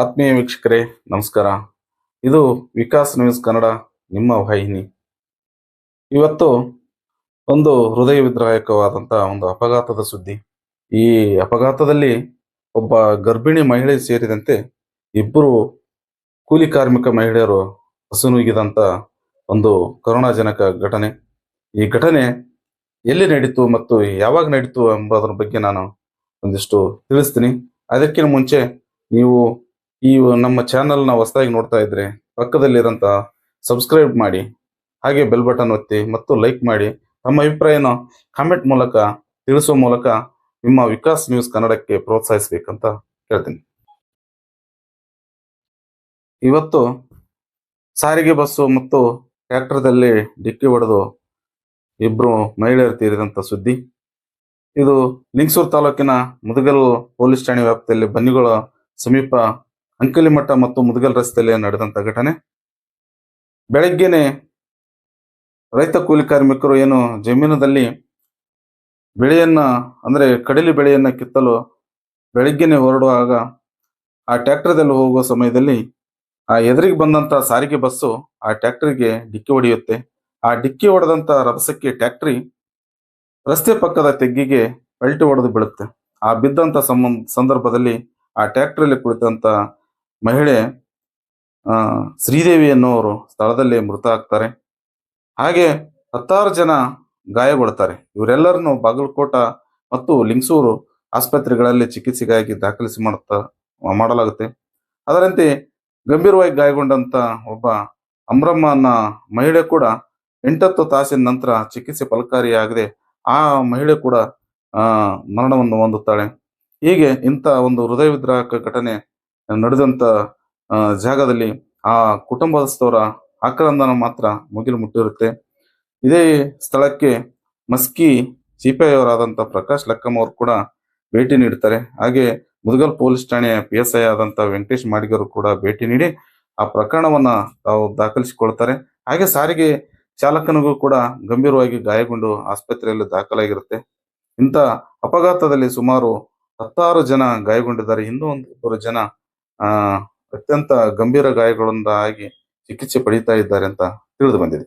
ಆತ್ಮೀಯ ವೀಕ್ಷಕರೇ, ನಮಸ್ಕಾರ. ಇದು ವಿಕಾಸ್ ನ್ಯೂಸ್ ಕನ್ನಡ, ನಿಮ್ಮ ವಾಹಿನಿ. ಇವತ್ತು ಒಂದು ಹೃದಯ ವಿದ್ರಾಯಕವಾದಂತಹ ಒಂದು ಅಪಘಾತದ ಸುದ್ದಿ. ಈ ಅಪಘಾತದಲ್ಲಿ ಒಬ್ಬ ಗರ್ಭಿಣಿ ಮಹಿಳೆ ಸೇರಿದಂತೆ ಇಬ್ಬರು ಕೂಲಿ ಕಾರ್ಮಿಕ ಮಹಿಳೆಯರು ಹಸುನುಗಿದಂಥ ಒಂದು ಕರುಣಾಜನಕ ಘಟನೆ. ಈ ಘಟನೆ ಎಲ್ಲಿ ನಡೀತು ಮತ್ತು ಯಾವಾಗ ನಡೀತು ಎಂಬುದರ ಬಗ್ಗೆ ನಾನು ಒಂದಿಷ್ಟು ತಿಳಿಸ್ತೀನಿ. ಅದಕ್ಕಿಂತ ಮುಂಚೆ ನೀವು ಈ ನಮ್ಮ ಚಾನಲ್ನ ಹೊಸದಾಗಿ ನೋಡ್ತಾ ಇದ್ರೆ ಪಕ್ಕದಲ್ಲಿರೋಂಥ ಸಬ್ಸ್ಕ್ರೈಬ್ ಮಾಡಿ, ಹಾಗೆ ಬೆಲ್ ಬಟನ್ ಒತ್ತಿ ಮತ್ತು ಲೈಕ್ ಮಾಡಿ. ತಮ್ಮ ಅಭಿಪ್ರಾಯನ ಕಾಮೆಂಟ್ ಮೂಲಕ, ತಿಳಿಸುವ ಮೂಲಕ ನಿಮ್ಮ ವಿಕಾಸ್ ನ್ಯೂಸ್ ಕನ್ನಡಕ್ಕೆ ಪ್ರೋತ್ಸಾಹಿಸಬೇಕಂತ ಹೇಳ್ತೀನಿ ಇವತ್ತು ಸಾರಿಗೆ ಬಸ್ಸು ಮತ್ತು ಟ್ರ್ಯಾಕ್ಟರ್ದಲ್ಲಿ ಡಿಕ್ಕಿ ಹೊಡೆದು ಇಬ್ಬರು ಮಹಿಳೆಯರು ತೀರಿದಂಥ ಸುದ್ದಿ. ಇದು ಲಿಂಗಸೂರು ತಾಲೂಕಿನ ಮುದಗಲ್ ಪೊಲೀಸ್ ಠಾಣೆ ವ್ಯಾಪ್ತಿಯಲ್ಲಿ ಬನ್ನಿಗಳ ಸಮೀಪ ಅಂಕಲಿಮಠ ಮತ್ತು ಮುದಗಲ್ ರಸ್ತೆಯಲ್ಲಿ ನಡೆದಂತ ಘಟನೆ. ಬೆಳಗ್ಗೆನೆ ರೈತ ಕೂಲಿ ಕಾರ್ಮಿಕರು ಏನು ಜಮೀನದಲ್ಲಿ ಬೆಳೆಯನ್ನ, ಅಂದ್ರೆ ಕಡಲಿ ಬೆಳೆಯನ್ನ ಕಿತ್ತಲು ಬೆಳಗ್ಗೆನೆ ಹೊರಡುವಾಗ ಆ ಟ್ರ್ಯಾಕ್ಟರ್ದಲ್ಲಿ ಹೋಗುವ ಸಮಯದಲ್ಲಿ ಆ ಎದುರಿಗೆ ಬಂದಂತ ಸಾರಿಗೆ ಬಸ್ಸು ಆ ಟ್ರ್ಯಾಕ್ಟರ್ಗೆ ಡಿಕ್ಕಿ ಹೊಡೆಯುತ್ತೆ. ಆ ಡಿಕ್ಕಿ ಹೊಡೆದಂತ ರಭಸಕ್ಕೆ ಟ್ಯಾಕ್ಟ್ರಿ ರಸ್ತೆ ಪಕ್ಕದ ತೆಗ್ಗಿಗೆ ಪಲ್ಟಿ ಹೊಡೆದು ಬೀಳುತ್ತೆ. ಆ ಬಿದ್ದಂತ ಸಂಬಂಧ ಸಂದರ್ಭದಲ್ಲಿ ಆ ಟ್ಯಾಕ್ಟ್ರಲ್ಲಿ ಕುಳಿತಂತ ಮಹಿಳೆ ಶ್ರೀದೇವಿ ಎನ್ನುವರು ಸ್ಥಳದಲ್ಲಿ ಮೃತ ಆಗ್ತಾರೆ. ಹಾಗೆ ಹತ್ತಾರು ಜನ ಗಾಯಗೊಳ್ತಾರೆ. ಇವರೆಲ್ಲರನ್ನು ಬಾಗಲಕೋಟ ಮತ್ತು ಲಿಂಗಸೂರು ಆಸ್ಪತ್ರೆಗಳಲ್ಲಿ ಚಿಕಿತ್ಸೆಗಾಗಿ ದಾಖಲಿಸಿ ಮಾಡುತ್ತಾ, ಮಾಡಲಾಗುತ್ತೆ. ಅದರಂತೆ ಗಂಭೀರವಾಗಿ ಗಾಯಗೊಂಡಂತ ಒಬ್ಬ ಅಮ್ರಮ್ಮ ಅನ್ನ ಮಹಿಳೆ ಕೂಡ ಎಂಟತ್ತು ತಾಸಿನ ನಂತರ ಚಿಕಿತ್ಸೆ ಫಲಕಾರಿಯಾಗದೆ ಆ ಮಹಿಳೆ ಕೂಡ ಮರಣವನ್ನು ಹೊಂದುತ್ತಾಳೆ. ಹೀಗೆ ಇಂಥ ಒಂದು ಹೃದಯ ವಿದ್ರಾಹಕ ಘಟನೆ ನಡೆದಂತ ಜಾಗದಲ್ಲಿ ಆ ಕುಟುಂಬಸ್ಥವರ ಆಕ್ರಂದನ ಮಾತ್ರ ಮುಗಿಲು ಮುಟ್ಟಿರುತ್ತೆ. ಇದೇ ಸ್ಥಳಕ್ಕೆ ಮಸ್ಕಿ ಸಿಪಿಐ ಅವರಾದಂತಹ ಪ್ರಕಾಶ್ ಲಕ್ಕಮ್ಮ ಅವರು ಕೂಡ ಭೇಟಿ ನೀಡ್ತಾರೆ. ಹಾಗೆ ಮುದಗಲ್ ಪೊಲೀಸ್ ಠಾಣೆಯ ಪಿ ಎಸ್ ಐ ಆದಂತ ವೆಂಕಟೇಶ್ ಮಾಡಿಗರು ಕೂಡ ಭೇಟಿ ನೀಡಿ ಆ ಪ್ರಕರಣವನ್ನ ತಾವು ದಾಖಲಿಸಿಕೊಳ್ತಾರೆ. ಹಾಗೆ ಸಾರಿಗೆ ಚಾಲಕನಿಗೂ ಕೂಡ ಗಂಭೀರವಾಗಿ ಗಾಯಗೊಂಡು ಆಸ್ಪತ್ರೆಯಲ್ಲಿ ದಾಖಲಾಗಿರುತ್ತೆ. ಇಂಥ ಅಪಘಾತದಲ್ಲಿ ಸುಮಾರು ಹತ್ತಾರು ಜನ ಗಾಯಗೊಂಡಿದ್ದಾರೆ. ಇನ್ನೂ ಒಂದು ಇಬ್ಬರು ಜನ ಆ ಅತ್ಯಂತ ಗಂಭೀರ ಗಾಯಗಳಿಂದಾಗಿ ಚಿಕಿತ್ಸೆ ಪಡೀತಾ ಇದ್ದಾರೆ ಅಂತ ತಿಳಿದು ಬಂದಿದೆ.